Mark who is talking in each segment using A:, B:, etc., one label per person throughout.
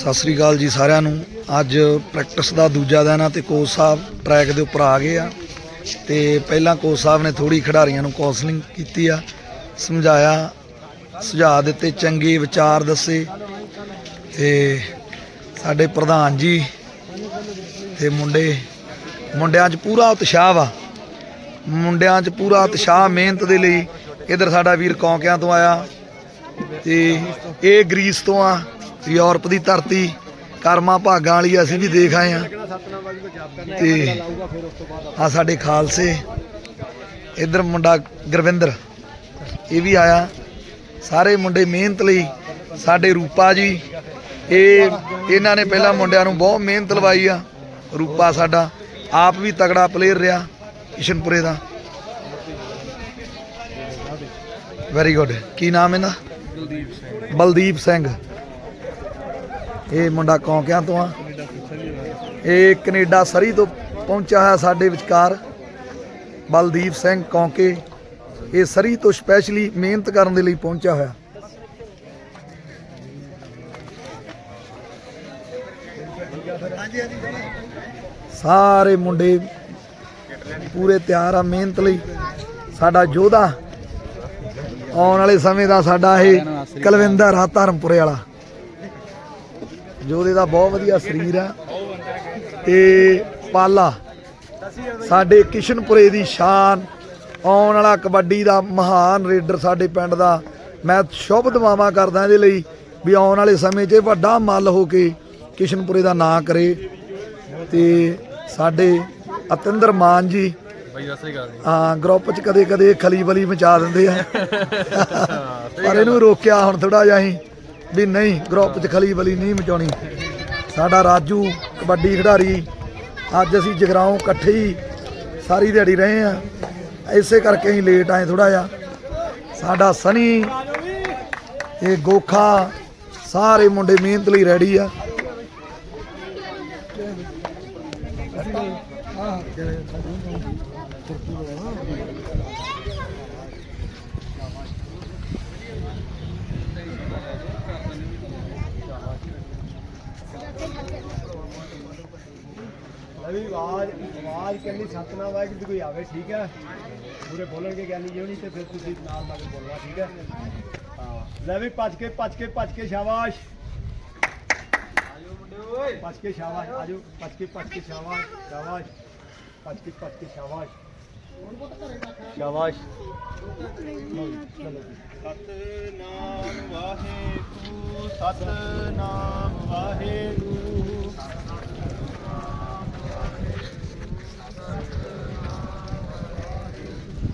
A: ਸਤਿ ਸ੍ਰੀ ਅਕਾਲ ਜੀ ਸਾਰਿਆਂ ਨੂੰ। ਅੱਜ ਪ੍ਰੈਕਟਿਸ ਦਾ ਦੂਜਾ ਦਿਨ ਆ ਤੇ ਕੋਚ ਸਾਹਿਬ ਟਰੈਕ ਦੇ ਉੱਪਰ ਆ ਗਏ ਆ। ਤੇ ਪਹਿਲਾਂ ਕੋਚ ਸਾਹਿਬ ਨੇ ਥੋੜੀ ਖਿਡਾਰੀਆਂ ਨੂੰ ਕਾਉਂਸਲਿੰਗ ਕੀਤੀ ਆ, ਸਮਝਾਇਆ, ਸੁਝਾਅ ਦਿੱਤੇ, ਚੰਗੇ ਵਿਚਾਰ ਦੱਸੇ। ਤੇ ਸਾਡੇ ਪ੍ਰਧਾਨ ਜੀ ਤੇ ਮੁੰਡੇ, ਮੁੰਡਿਆਂ 'ਚ ਪੂਰਾ ਉਤਸ਼ਾਹ ਵਾ। ਮੁੰਡਿਆਂ 'ਚ ਪੂਰਾ ਉਤਸ਼ਾਹ, ਮਿਹਨਤ ਦੇ ਲਈ ਇਧਰ ਸਾਡਾ ਵੀਰ ਕੌਂਕਿਆਂ ਤੋਂ ਆਇਆ ਤੇ ਇਹ ਗਰੀਸ ਤੋਂ ਆ। ਯੂਰਪ ਦੀ ਧਰਤੀ ਕਰਮਾ ਭਾਗਾਂ ਵਾਲੀ ਅਸੀਂ ਵੀ ਦੇਖ ਆਏ ਆ ਤੇ ਆ ਸਾਡੇ ਖਾਲਸੇ ਇਧਰ ਮੁੰਡਾ ਗੁਰਵਿੰਦਰ ਇਹ ਵੀ ਆਇਆ। ਸਾਰੇ ਮੁੰਡੇ ਮਿਹਨਤ ਲਈ ਸਾਡੇ ਰੂਪਾ ਜੀ ਇਹ ਇਹਨਾਂ ਨੇ ਪਹਿਲਾਂ ਮੁੰਡਿਆਂ ਨੂੰ ਬਹੁਤ ਮਿਹਨਤ ਲਵਾਈ ਆ ਰੂਪਾ ਸਾਡਾ। ਆਪ ਵੀ ਤਗੜਾ ਪਲੇਅਰ ਰਿਹਾ ਕਿਸ਼ਨਪੁਰੇ ਦਾ। ਵੈਰੀ ਗੁੱਡ ਕੀ ਨਾਮ ਇਹਦਾ ਬਲਦੀਪ ਸਿੰਘ। ਇਹ ਮੁੰਡਾ ਕੌਂਕਿਆਂ ਤੋਂ ਆ। ਇਹ ਕੈਨੇਡਾ ਸਰੀ ਤੋਂ ਪਹੁੰਚਿਆ ਹੋਇਆ ਸਾਡੇ ਵਿਚਕਾਰ। ਬਲਦੀਪ ਸਿੰਘ ਕੌਂਕੇ ਇਹ ਸਰੀ ਤੋਂ ਸਪੈਸ਼ਲੀ ਮਿਹਨਤ ਕਰਨ ਦੇ ਲਈ ਪਹੁੰਚਿਆ ਹੋਇਆ। ਸਾਰੇ ਮੁੰਡੇ ਪੂਰੇ ਤਿਆਰ ਆ ਮਿਹਨਤ ਲਈ। ਸਾਡਾ ਯੋਧਾ ਆਉਣ ਵਾਲੇ ਸਮੇਂ ਦਾ ਸਾਡਾ ਇਹ ਕਲਵਿੰਦਰ ਆ ਧਰਮਪੁਰੇ ਵਾਲਾ। ਯੋਧੇ ਦਾ ਬਹੁਤ ਵਧੀਆ ਸਰੀਰ ਆ ਤੇ ਪਾਲਾ ਸਾਡੇ ਕਿਸ਼ਨਪੁਰੇ ਦੀ ਸ਼ਾਨ ਆਉਣ ਵਾਲਾ ਕਬੱਡੀ ਦਾ ਮਹਾਨ ਰੇਡਰ ਸਾਡੇ ਪਿੰਡ ਦਾ। ਮੈਂ ਸ਼ੁਭ ਦੁਆਵਾਂ ਕਰਦਾ ਇਹਦੇ ਲਈ ਵੀ ਆਉਣ ਵਾਲੇ ਸਮੇਂ 'ਚ ਵੱਡਾ ਮੱਲ ਹੋ ਕੇ ਕਿਸ਼ਨਪੁਰੇ ਦਾ ਨਾਂ ਕਰੇ। ਤੇ ਸਾਡੇ ਅਤਿੰਦਰ ਮਾਨ
B: ਬਾਈ ਜੀ।
A: ਹਾਂ ਗਰੁੱਪ 'ਚ ਕਦੇ ਕਦੇ ਖਲੀ ਬਲੀ ਮਚਾ ਦਿੰਦੇ ਆ। ਪਰ ਇਹਨੂੰ ਰੋਕਿਆ ਹੁਣ ਥੋੜਾ ਜਿਹਾ ਅਸੀਂ ਵੀ ਨਹੀਂ, ਗਰੁੱਪ 'ਚ ਖਲੀ ਬਲੀ ਨਹੀਂ ਮਚਾਉਣੀ। ਸਾਡਾ ਰਾਜੂ, ਕਬੱਡੀ ਖਿਡਾਰੀ, ਅੱਜ ਅਸੀਂ ਜਗਰਾਉਂ ਇਕੱਠੇ ਹੀ ਸਾਰੀ ਦਿਹਾੜੀ ਰਹੇ ਆ ਇਸੇ ਕਰਕੇ ਅਸੀਂ ਲੇਟ ਆਏ ਥੋੜਾ ਜਿਹਾ। ਸਾਡਾ ਸਨੀ, ਇਹ ਗੋਖਾ, ਸਾਰੇ ਮੁੰਡੇ ਮਿਹਨਤ ਲਈ ਰੈਡੀ ਆ।
C: ਆਵਾਜ਼ ਆਵਾਜ਼ ਕਰਨੀ ਸਤਨਾਮ ਵਾਹਿਗੁਰੂ ਦੀ ਕੋਈ ਆਵੇ, ਠੀਕ ਹੈ ਪੂਰੇ ਬੋਲਣਗੇ ਗਿਆਨੀ ਜੀ ਨਹੀਂ ਤੇ ਫਿਰ ਤੁਸੀਂ ਨਾਲ ਨਾਲ ਬੋਲਣਾ, ਠੀਕ ਹੈ ਹਾਂ, ਲੈ ਵੀ ਭੱਜ ਕੇ ਭੱਜ ਕੇ ਭੱਜ ਕੇ ਸ਼ਾਬਾਸ਼। ਆਜੋ ਮੁੰਡੇ ਓਏ ਭੱਜ ਕੇ ਸ਼ਾਬਾਸ਼, ਆਜੋ, ਭੱਜ ਕੇ ਭੱਜ ਕੇ ਸ਼ਾਬਾਸ਼ ਸ਼ਾਬਾਸ਼। ਭੱਜ ਕੇ ਭੱਜ ਕੇ ਸ਼ਾਬਾਸ਼। ਸ਼ਾਬਾਸ਼। ਸਤਨਾਮ ਵਾਹਿਗੁਰੂ ਸਤਨਾਮ ਵਾਹਿਗੁਰੂ।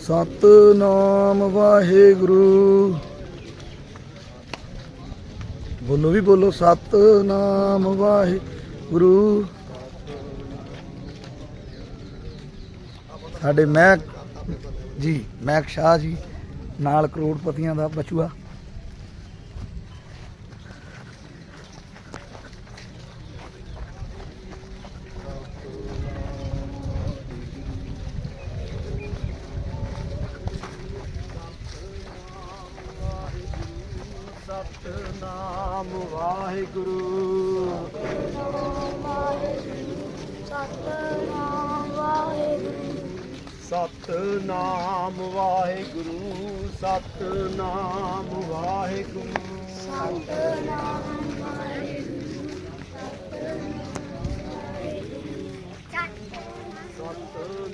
A: ਸਤਨਾਮ ਵਾਹਿਗੁਰੂ ਬੋਲੋ ਵੀ ਬੋਲੋ, ਸਤਨਾਮ ਵਾਹਿਗੁਰੂ। ਸਾਡੇ ਮਹਿਕ ਜੀ, ਮਹਿਕ ਸ਼ਾਹ ਜੀ, ਨਾਲ ਕਰੋੜਪਤੀਆਂ ਦਾ ਬਚੂਆ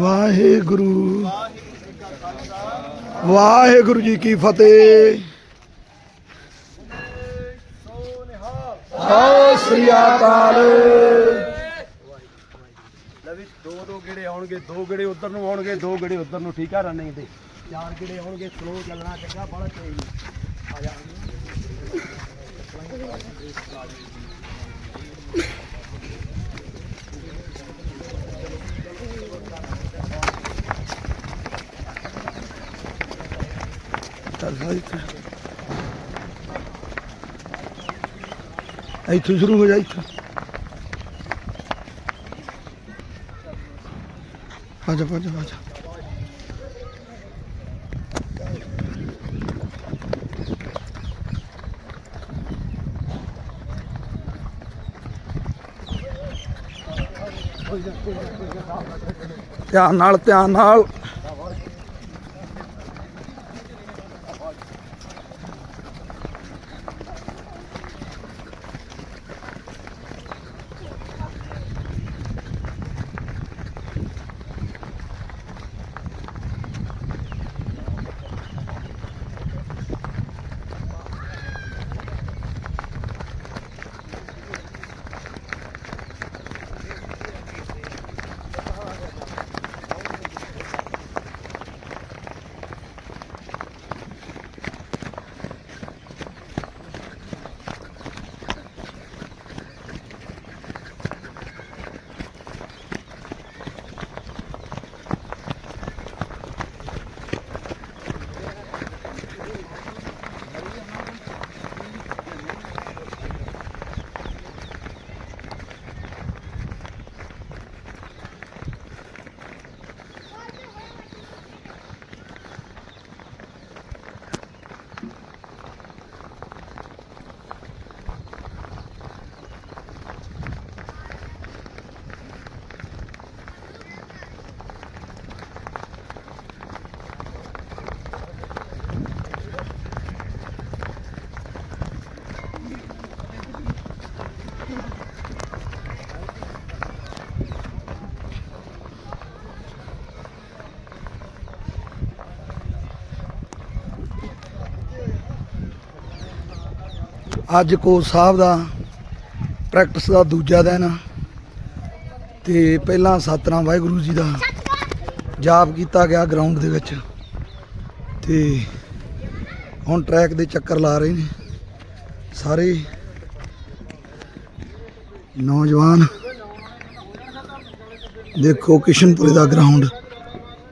C: ਵਾਹਿਗੁਰੂ। ਵਾਹਿਗੁਰੂ ਜੀ ਕੀ
A: ਫਤਿਹ।
C: ਸੋ
A: ਸ੍ਰੀ ਅਕਾਲ।
C: ਲੈ ਦੋ ਦੋ ਗੇੜੇ ਆਉਣਗੇ, ਦੋ ਗੇੜੇ ਉਧਰ ਨੂੰ ਆਉਣਗੇ, ਦੋ ਗੇੜੇ ਉਧਰ ਨੂੰ, ਠੀਕ ਆ ਰਨਿੰਗ ਦੇ ਚਾਰ ਗੇੜੇ ਆਉਣਗੇ ਸਲੋ ਚੱਲਣਾ ਚੰਗਾ, ਬੜਾ ਤੇਜ਼। ਆ ਜਾ।
A: ਚੱਲ ਇੱਥੇ ਇੱਥੋਂ ਸ਼ੁਰੂ ਹੋ ਜਾ ਇੱਥੋਂ ਆਜਾ ਆਜਾ ਆਜਾ ਧਿਆਨ ਨਾਲ ਧਿਆਨ ਨਾਲ। ਅੱਜ ਕੋਚ ਸਾਹਿਬ ਦਾ ਪ੍ਰੈਕਟਿਸ ਦਾ ਦੂਜਾ ਦਿਨ ਆ। ਤੇ ਪਹਿਲਾਂ ਸਤਨਾਮ ਵਾਹਿਗੁਰੂ ਜੀ ਦਾ ਜਾਪ ਕੀਤਾ ਗਿਆ ਗਰਾਊਂਡ ਦੇ ਵਿੱਚ। ਤੇ ਹੁਣ ਟਰੈਕ ਦੇ ਚੱਕਰ ਲਾ ਰਹੇ ਨੇ ਸਾਰੇ ਨੌਜਵਾਨ। ਦੇਖੋ ਕਿਸ਼ਨਪੁਰੇ ਦਾ ਗਰਾਊਂਡ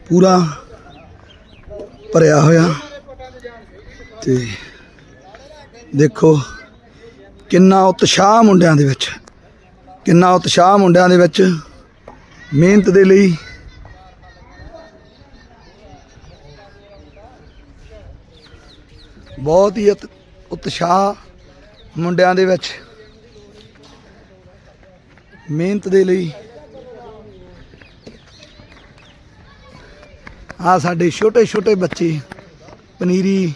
A: ਪੂਰਾ ਭਰਿਆ ਹੋਇਆ। ਤੇ ਦੇਖੋ ਕਿੰਨਾ ਉਤਸ਼ਾਹ ਮੁੰਡਿਆਂ ਦੇ ਵਿੱਚ, ਕਿੰਨਾ ਉਤਸ਼ਾਹ ਮੁੰਡਿਆਂ ਦੇ ਵਿੱਚ ਮਿਹਨਤ ਦੇ ਲਈ। ਬਹੁਤ ਹੀ ਉਤ- ਉਤਸ਼ਾਹ ਮੁੰਡਿਆਂ ਦੇ ਵਿੱਚ ਮਿਹਨਤ ਦੇ ਲਈ। ਆ ਸਾਡੇ ਛੋਟੇ ਛੋਟੇ ਬੱਚੇ, ਪਨੀਰੀ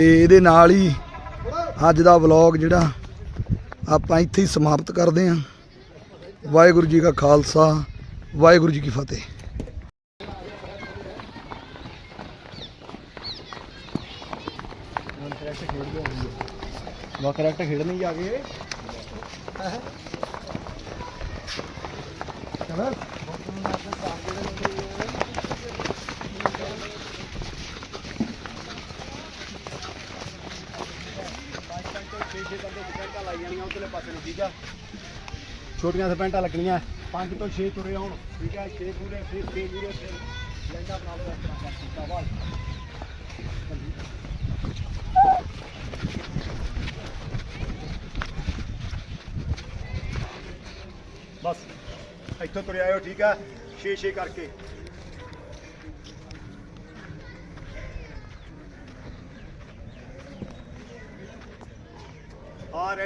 A: ਤੇ ਇਹਦੇ ਨਾਲ ਹੀ ਅੱਜ ਦਾ ਵਲੌਗ ਜਿਹੜਾ ਆਪਾਂ ਇੱਥੇ ਹੀ ਸਮਾਪਤ ਕਰਦੇ ਹਾਂ। ਵਾਹਿਗੁਰੂ ਜੀ ਕਾ ਖਾਲਸਾ, ਵਾਹਿਗੁਰੂ ਜੀ ਕੀ ਫਤਿਹ।
C: ਹੁਣ ਕਰੈਕਟ ਖੇਡਦੇ ਵਾ ਕਰੈਕਟ ਖੇਡਣ ਹੀ ਆ ਗਏ। ਚਲੋ ਛੋਟੀਆਂ ਸਰਪੈਂਟਾਂ ਲੱਗਣੀਆਂ। 5 ਤੋਂ 6 ਤੁਰੇ ਆਉਣ, ਠੀਕ ਹੈ 6 ਪੂਰੇ, ਫਿਰ 6 ਪੂਰੇ, ਫਿਰ ਲੈਂਦਾ ਬਣਾ ਲਓ ਇਸ ਤਰ੍ਹਾਂ ਦਾ ਸ਼ਾਬਾਸ਼ ਬਸ। ਇੱਥੋਂ ਤੁਰੇ ਆਇਓ, ਠੀਕ ਆ? 6 6 ਕਰਕੇ।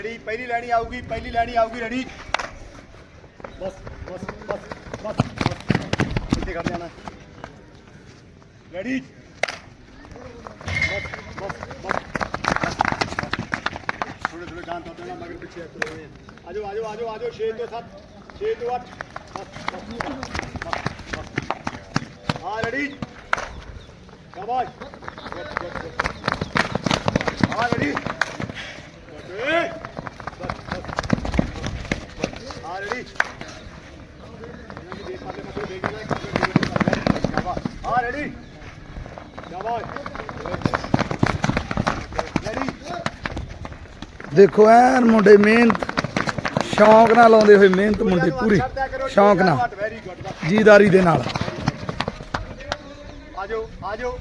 C: ਹਾਂ ਰੈਡੀ ਪਹਿਲੀ ਲੈਣੀ ਆਊਗੀ ਪਹਿਲੀ ਲੈਣੀ ਆਊਗੀ ਰੈਡੀ ਬਸ ਬਸ ਬਸ ਬਸ ਬਸ ਇੱਥੇ ਕਰ ਜਾਣਾ ਰੈਡੀ ਬਸ ਬਸ ਬਸ ਥੋੜੇ ਥੋੜੇ ਗਾਂ ਤੋਂ ਦੇਣਾ ਮਗਰ ਪਿੱਛੇ ਤੁਰੇ ਹੋਏ ਆ। ਆਜੋ ਆਜੋ ਆਜੋ ਆਜੋ 6 ਤੋਂ 7 6 ਤੋਂ 8 ਬਸ ਬਸ ਬਸ ਬਸ ਹਾਂ ਰੈਡੀ ਸ਼ਾਬਾਸ਼ ਗੁੱਡ ਗੁੱਡ ਗੁੱਡ ਹਾਂ ਰੈਡੀ ਗੁੱਡ ਬਸ ਬਸ ਹਾਂ ਰੈਡੀ ਇਹਨਾਂ ਦੀ ਦੇਖ ਪਾਲੇ ਮੱਥੇ ਦੇਖ ਲੈ ਸ਼ਾਬਾਸ਼ ਹਾਂ ਰੈਡੀ ਸ਼ਾਬਾਸ਼ ਰੈਡੀ
A: ਦੇਖੋ, ਐਨ ਮੁੰਡੇ ਮਿਹਨਤ, ਸ਼ੌਂਕ ਨਾਲ ਲਾਉਂਦੇ ਹੋਏ ਮਿਹਨਤ ਮੁੰਡੇ ਪੂਰੀ। ਸ਼ੌਂਕ ਨਾਲ, ਜੀਦਾਰੀ ਦੇ ਨਾਲ।
C: ਆਜੋ ਆਜੋ,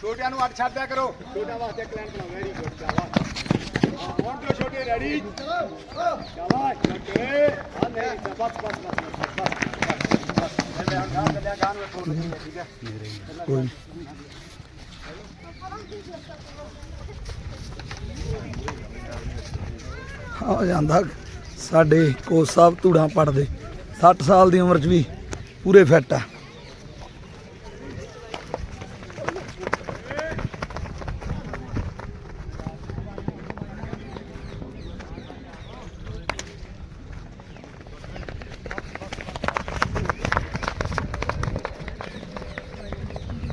C: ਛੋਟਿਆਂ ਨੂੰ ਅੱਡ ਛੱਡ ਕਰੋ। ਛੋਟਿਆਂ ਵਾਸਤੇ ਇੱਕ ਬਣਾਓ ਵੈਰੀ ਗੁੱਡ ਸ਼ਾਬਾਸ਼। ਹੁਣ ਜੋ ਛੋਟੇ ਰੈਡੀ ਸ਼ਾਬਾਸ਼, ਛੋਟੇ। ਹਾਂ, ਨਹੀਂ ਬਸ ਬਸ ਬਸ ਬਸ ਬਸ ਬਸ ਮੈਂ ਗਾਂ ਚੱਲਿਆ ਗਾਂ ਨੂੰ ਫੋਨ ਲੱਗੀ ਹੈ,
A: ਜਾਂਦਾ। ਸਾਡੇ ਕੋਚ ਸਾਹਿਬ ਧੂੜਾਂ ਪੜਦੇ 60 ਸਾਲ ਦੀ ਉਮਰ 'ਚ ਵੀ ਪੂਰੇ ਫਿੱਟ ਆ।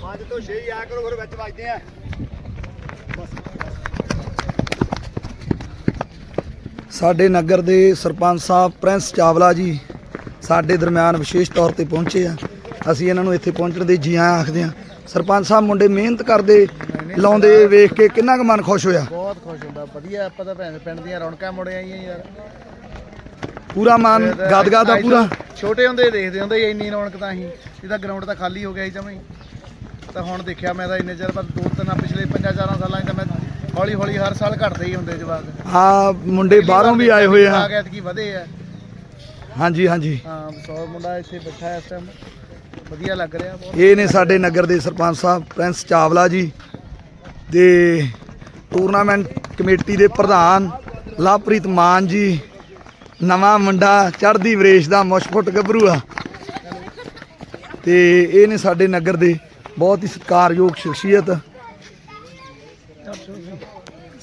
C: ਪੰਜ ਤੋਂ 6 ਹੀ ਕਰੋ ਫਿਰ ਵਿੱਚ ਵੱਜਦੇ ਆ। ਬਸ
A: ਸਾਡੇ ਨਗਰ ਦੇ ਸਰਪੰਚ ਸਾਹਿਬ ਪ੍ਰਿੰਸ ਚਾਵਲਾ ਜੀ ਸਾਡੇ ਦਰਮਿਆਨ ਵਿਸ਼ੇਸ਼ ਤੌਰ ਤੇ ਪਹੁੰਚੇ ਆ। ਅਸੀਂ ਇਹਨਾਂ ਨੂੰ ਇੱਥੇ ਪਹੁੰਚਣ ਦੇ ਜੀ ਆਇਆਂ ਆਖਦੇ ਆ ਸਰਪੰਚ ਸਾਹਿਬ ਮੁੰਡੇ ਮਿਹਨਤ ਕਰਦੇ ਲਾਉਂਦੇ ਵੇਖ ਕੇ ਕਿੰਨਾ ਕੁ ਮਨ ਖੁਸ਼ ਹੋਇਆ।
B: ਬਹੁਤ ਖੁਸ਼ ਹੁੰਦਾ ਵਧੀਆ ਆਪਾਂ ਤਾਂ ਭੈਣ ਪਿੰਡ ਦੀਆਂ ਰੌਣਕਾਂ ਮੁੜ ਆਈਆਂ ਯਾਰ।
A: ਪੂਰਾ ਮਨ ਗਦਗਦ ਦਾ ਪੂਰਾ।
B: ਛੋਟੇ ਹੁੰਦੇ ਦੇਖਦੇ ਹੁੰਦੇ ਸੀ ਇੰਨੀ ਰੌਣਕ ਤਾਂ ਅਸੀਂ। ਇਹਦਾ ਗਰਾਊਂਡ ਤਾਂ ਖਾਲੀ ਹੋ ਗਿਆ ਸੀ ਜਮਾਂ ਹੀ। ਤਾਂ ਹੁਣ ਦੇਖਿਆ ਮੈਂ ਤਾਂ ਇੰਨੇ ਚਿਰ ਬਾਅਦ ਦੋ ਤਿੰਨ ਪਿਛਲੇ 5-4 ਸਾਲਾਂ 'ਚ ਮੈਂ ਹੌਲੀ ਹੌਲੀ ਹਰ ਸਾਲ ਘਟਦੇ ਹੀ ਹੁੰਦੇ ਜਵਾਕ।
A: ਆ ਮੁੰਡੇ ਬਾਹਰੋਂ ਵੀ ਆਏ ਹੋਏ ਆ।
B: ਆ ਗਿਆ ਕੀ ਵਧੇ ਆ।
A: ਹਾਂਜੀ ਹਾਂਜੀ।
B: ਹਾਂ 100 ਮੁੰਡਾ ਇੱਥੇ ਬੈਠਾ ਇਸ ਟਾਈਮ ਵਧੀਆ ਲੱਗ ਰਿਹਾ ਬਹੁਤ।
A: ਇਹ ਨੇ ਸਾਡੇ ਨਗਰ ਦੇ ਸਰਪੰਚ ਸਾਹਿਬ ਪ੍ਰਿੰਸ ਚਾਵਲਾ ਜੀ ਦੇ ਟੂਰਨਾਮੈਂਟ ਕਮੇਟੀ ਦੇ ਪ੍ਰਧਾਨ ਲਵਪ੍ਰੀਤ ਮਾਨ ਜੀ ਨਵਾਂ ਮੁੰਡਾ ਚੜ੍ਹਦੀ ਵਰੇਸ਼ ਦਾ ਮੁਸ਼ਫਟ ਗੱਭਰੂ ਆ। ਤੇ ਇਹ ਨੇ ਸਾਡੇ ਨਗਰ ਦੇ ਬਹੁਤ ਹੀ ਸਤਿਕਾਰਯੋਗ ਸ਼ਖਸੀਅਤ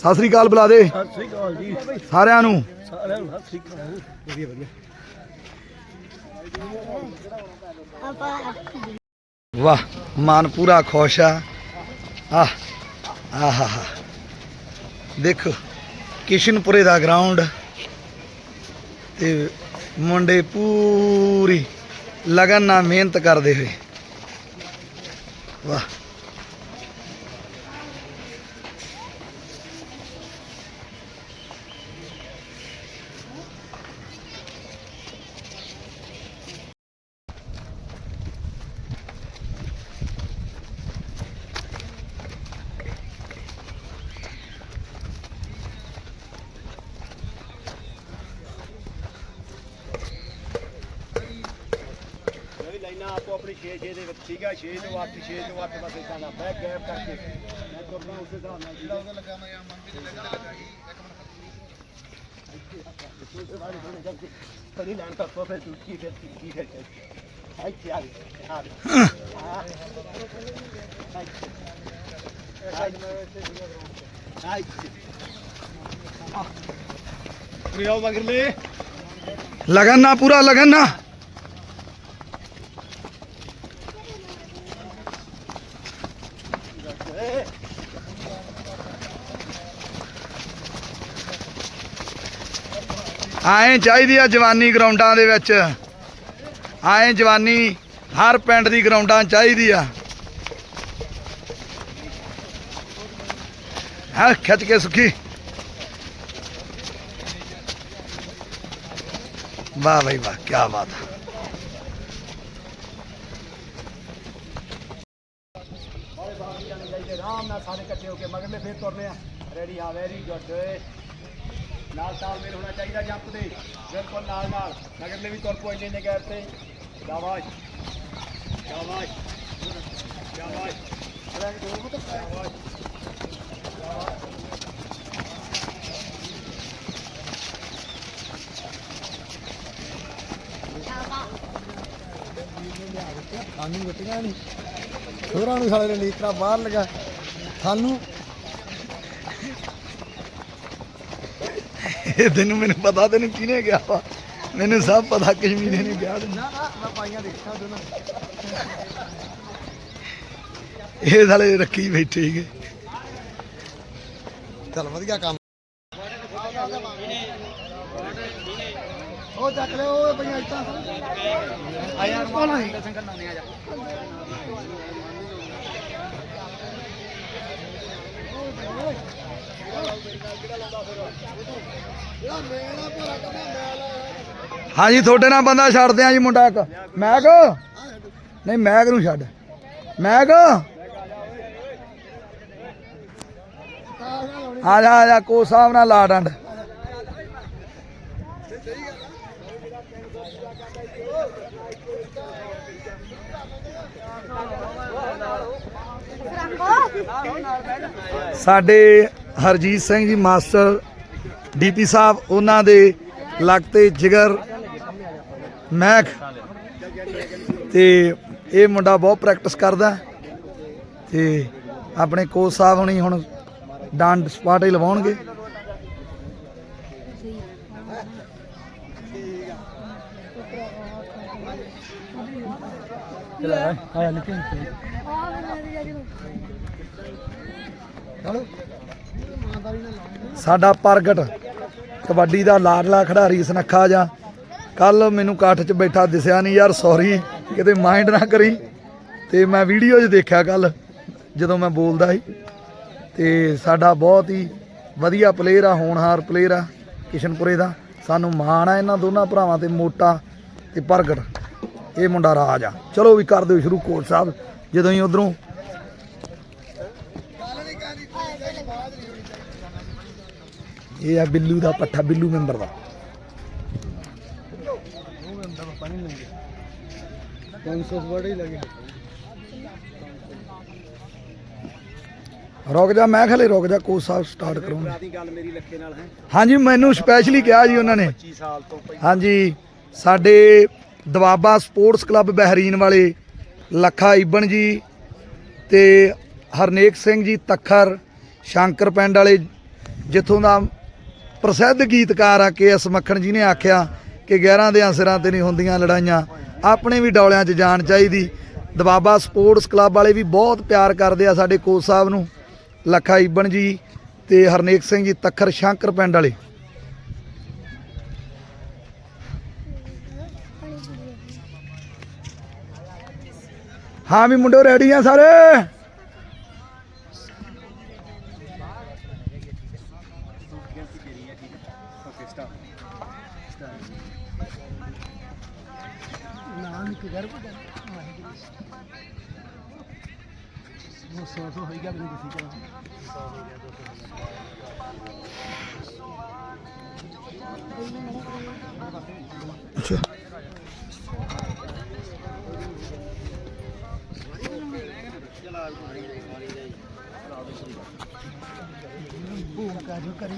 A: ਸਤਿ ਸ੍ਰੀ ਅਕਾਲ ਬੁਲਾ ਦੇ।
C: ਸਤਿ ਸ੍ਰੀ ਅਕਾਲ ਜੀ।
A: ਸਾਰਿਆਂ ਨੂੰ।
C: ਸਾਰਿਆਂ ਨੂੰ ਸਤਿ ਸ੍ਰੀ ਅਕਾਲ। ਵਧੀਆ ਵਧੀਆ।
A: ਵਾਹ ਮਨ ਪੂਰਾ ਖੁਸ਼ ਆ। ਆਹ ਆਹਾ ਦੇਖੋ ਕਿਸ਼ਨਪੁਰੇ ਦਾ ਗਰਾਊਂਡ ਤੇ ਮੁੰਡੇ ਪੂਰੀ ਲਗਨ ਨਾਲ ਮਿਹਨਤ ਕਰਦੇ ਹੋਏ। ਵਾਹ।
C: ਆਪਣੀ 6 6 ਦੇ ਵਿੱਚ ਠੀਕ ਹੈ 6 ਤੋਂ 8 6 ਤੋਂ 8 ਬਸ ਇਦਾਂ ਦਾ ਬੈਕ ਗੈਪ ਕਰਕੇ ਮੈਂ ਤੁਰਨਾ ਉਸੇ ਹਿਸਾਬ ਨਾਲ ਜਿਹੜਾ ਉਹਦਾ ਲੱਗਾ ਮੈਂ ਮਨ ਵੀ ਲੱਗਾ ਲੱਗਾ ਕਦੀ ਲੈਣ ਤੱਕ ਫਿਰ ਤੂੰ ਕੀ ਫਿਰ ਕੀ ਫਿਰ ਆਈ ਕੀ ਆ ਆ ਆਈ ਪ੍ਰਿਓ ਮਗਰਲੇ
A: ਲਗਨ ਨਾਲ ਪੂਰਾ ਲਗਨ ਨਾਲ ਆਏ ਚਾਹੀਦੀ ਆ ਜਵਾਨੀ ਗਰਾਊਂਡਾਂ ਦੇ ਵਿੱਚ। ਆਏ ਜਵਾਨੀ ਹਰ ਪਿੰਡ ਦੀ ਗਰਾਊਂਡਾਂ ਚਾਹੀਦੀ ਆ। ਹਾਂ, ਖਿੱਚ ਕੇ ਸੁਖੀ। ਵਾਹ ਬਈ ਵਾਹ ਕੀ ਬਾਤ ਹੈ
C: ਆਰਾਮ ਨਾਲ ਸਾਰੇ ਇਕੱਠੇ ਹੋ ਕੇ ਮਗਰਲੇ ਫੇਰ ਤੁਰਨੇ ਆ। ਰੈਡੀ ਹਾਂ ਵੈਰੀ ਗੁੱਡ ਨਾਲ ਤਾਲਮੇਲ ਹੋਣਾ ਚਾਹੀਦਾ ਜੰਪ ਦੇ। ਬਿਲਕੁਲ ਨਾਲ ਨਾਲ ਮਗਰਲੇ ਵੀ ਤੁਰ ਇੰਨੇ ਨੇ ਗੈਪ ਤੇ। ਸ਼ਾਬਾਸ਼। ਸ਼ਾਬਾਸ਼। ਸ਼ਾਬਾਸ਼। ਸ਼ਾਬਾਸ਼
B: ਸਾਨੂੰ ਗੱਟੀਆਂ ਨਹੀਂ ਹੋਰਾਂ ਨੂੰ ਸਾਲੇ ਨੇ ਲੀਤਰਾ ਬਾਹਰ ਲਗਾ। ਸਾਨੂੰ
A: ਤੈਨੂੰ ਮੈਨੂੰ ਪਤਾ ਤੈਨੂੰ ਕਿਹਨੇ ਗਿਆ ਵਾ? ਮੈਨੂੰ ਸਭ ਪਤਾ ਕਸ਼ਮੀਰੇ ਨੇ ਗਿਆ।
B: ਨਾ ਨਾ ਮੈਂ ਪਾਈਆਂ ਦੇਖਾਂ ਦੋਨਾਂ
A: ਇਹ ਸਾਲੇ ਰੱਖੀ ਬੈਠੇ ਸੀਗੇ।
B: ਚੱਲ ਵਧੀਆ ਕੰਮ। ਉਹ ਚੱਕ ਲੈ ਉਹ ਪਈਆਂ ਇੱਟਾਂ ਆ ਯਾਰ ਕੋਣ ਹੈ
A: ਹਾਂਜੀ, ਤੁਹਾਡੇ ਨਾਲ ਬੰਦਾ ਛੱਡਦੇ ਆ ਜੀ ਮੁੰਡਾ ਇੱਕ। ਮੈਗ ਨਹੀਂ ਮੈਗ ਨੂੰ ਛੱਡ। ਮੈਗ ਆ ਜਾ ਆ ਜਾ ਕੋ ਸਾਹਿਬ ਨਾਲ ਲਾ ਡੰਡ ਸਾਡੇ ਹਰਜੀਤ ਸਿੰਘ ਜੀ ਮਾਸਟਰ ਡੀਪੀ ਸਾਹਿਬ ਉਹਨਾਂ ਦੇ ਲੱਗਤੇ ਜਿਗਰ ਮੈਕ ਤੇ ਇਹ ਮੁੰਡਾ ਬਹੁਤ ਪ੍ਰੈਕਟਿਸ ਕਰਦਾ ਤੇ ਆਪਣੇ ਕੋਚ ਸਾਹਿਬ ਹੁਣੀ ਹੁਣ ਡੰਡ ਸਪਾਟੇ ਲਵਾਉਣਗੇ। ਸਾਡਾ ਪ੍ਰਗਟ ਕਬੱਡੀ ਦਾ ਲਾਡਲਾ ਖਿਡਾਰੀ ਸਨੱਖਾ ਜਾ ਕੱਲ ਮੈਨੂੰ ਕਾਠ 'ਚ ਬੈਠਾ ਦਿਸਿਆ ਨਹੀਂ ਯਾਰ ਸੌਰੀ ਕਿਤੇ ਮਾਈਂਡ ਨਾ ਕਰੀ। ਤੇ ਮੈਂ ਵੀਡੀਓ 'ਚ ਦੇਖਿਆ ਕੱਲ ਜਦੋਂ ਮੈਂ ਬੋਲਦਾ ਸੀ। ਤੇ ਸਾਡਾ ਬਹੁਤ ਹੀ ਵਧੀਆ ਪਲੇਅਰ ਆ, ਹੋਣਹਾਰ ਪਲੇਅਰ ਆ, ਕਿਸ਼ਨਪੁਰੇ ਦਾ। ਸਾਨੂੰ ਮਾਣ ਆ ਇਹਨਾਂ ਦੋਨਾਂ ਭਰਾਵਾਂ ਤੇ ਮੋਟਾ ਤੇ ਪ੍ਰਗਟ। ਇਹ ਮੁੰਡਾ ਰਾਜ ਆ। ਚਲੋ ਵੀ ਕਰ ਦਿਓ ਸ਼ੁਰੂ ਕੋਚ ਸਾਹਿਬ। ਜਦੋਂ ਹੀ ਉਧਰੋਂ ਇਹ ਆ ਬਿੱਲੂ ਦਾ ਪੱਠਾ ਬਿੱਲੂ ਮੈਂਬਰ ਦਾ।
B: ਬੜੀ ਲੱਗੇ
A: ਰੁਕ ਜਾ ਮੈਂ ਖਲੇ ਰੁਕ ਜਾ ਕੋਚ ਸਾਹਿਬ ਸਟਾਰਟ ਕਰੂੰਗਾ
C: ਦੀ ਗੱਲ ਮੇਰੀ ਲੱਖੇ ਨਾਲ ਹੈ।
A: ਹਾਂਜੀ ਮੈਨੂੰ ਸਪੈਸ਼ਲੀ ਕਿਹਾ ਜੀ ਉਹਨਾਂ ਨੇ।
C: 25 ਸਾਲ ਤੋਂ ਪਹਿਲਾਂ।
A: ਹਾਂਜੀ ਸਾਡੇ ਦਵਾਬਾ ਸਪੋਰਟਸ ਕਲੱਬ ਬਹਿਰੀਨ ਵਾਲੇ ਲੱਖਾ ਇਬਨ ਜੀ ਤੇ ਹਰਨੇਕ ਸਿੰਘ ਜੀ ਤਖਰ ਸ਼ੰਕਰ ਪਿੰਡ ਵਾਲੇ ਜਿੱਥੋਂ ਦਾ ਪ੍ਰਸਿੱਧ ਗੀਤਕਾਰ ਆ ਕੇ ਐਸ ਮੱਖਣ ਜੀ ਨੇ ਆਖਿਆ ਕਿ 11 ਦੇ ਸਿਰਾਂ ਤੇ ਨਹੀਂ ਹੁੰਦੀਆਂ ਲੜਾਈਆਂ। ਆਪਣੇ ਵੀ ਡੌਲਿਆਂ 'ਚ ਜਾਣ ਚਾਹੀਦੀ। ਦਬਾਬਾ ਸਪੋਰਟਸ ਕਲੱਬ ਵਾਲੇ ਵੀ ਬਹੁਤ ਪਿਆਰ ਕਰਦੇ ਆ ਸਾਡੇ ਕੋਚ ਸਾਹਿਬ ਨੂੰ। ਲੱਖਾ ਈਬਨ ਜੀ ਤੇ ਹਰਨੇਕ ਸਿੰਘ ਜੀ, ਤਖਰ ਸ਼ੰਕਰ ਪਿੰਡ ਵਾਲੇ। ਹਾਂ ਵੀ ਮੁੰਡੋ ਰੈਡੀ ਆ ਸਾਰੇ?
B: ਉਹ ਸੌ ਸੌ ਹੋਈ ਗਿਆ ਮੈਨੂੰ ਦੱਸੀ ਚਲੋ
A: ਅੱਛਾ।
B: ਭੂਮ ਕਾ ਜੋ ਕਰੀ।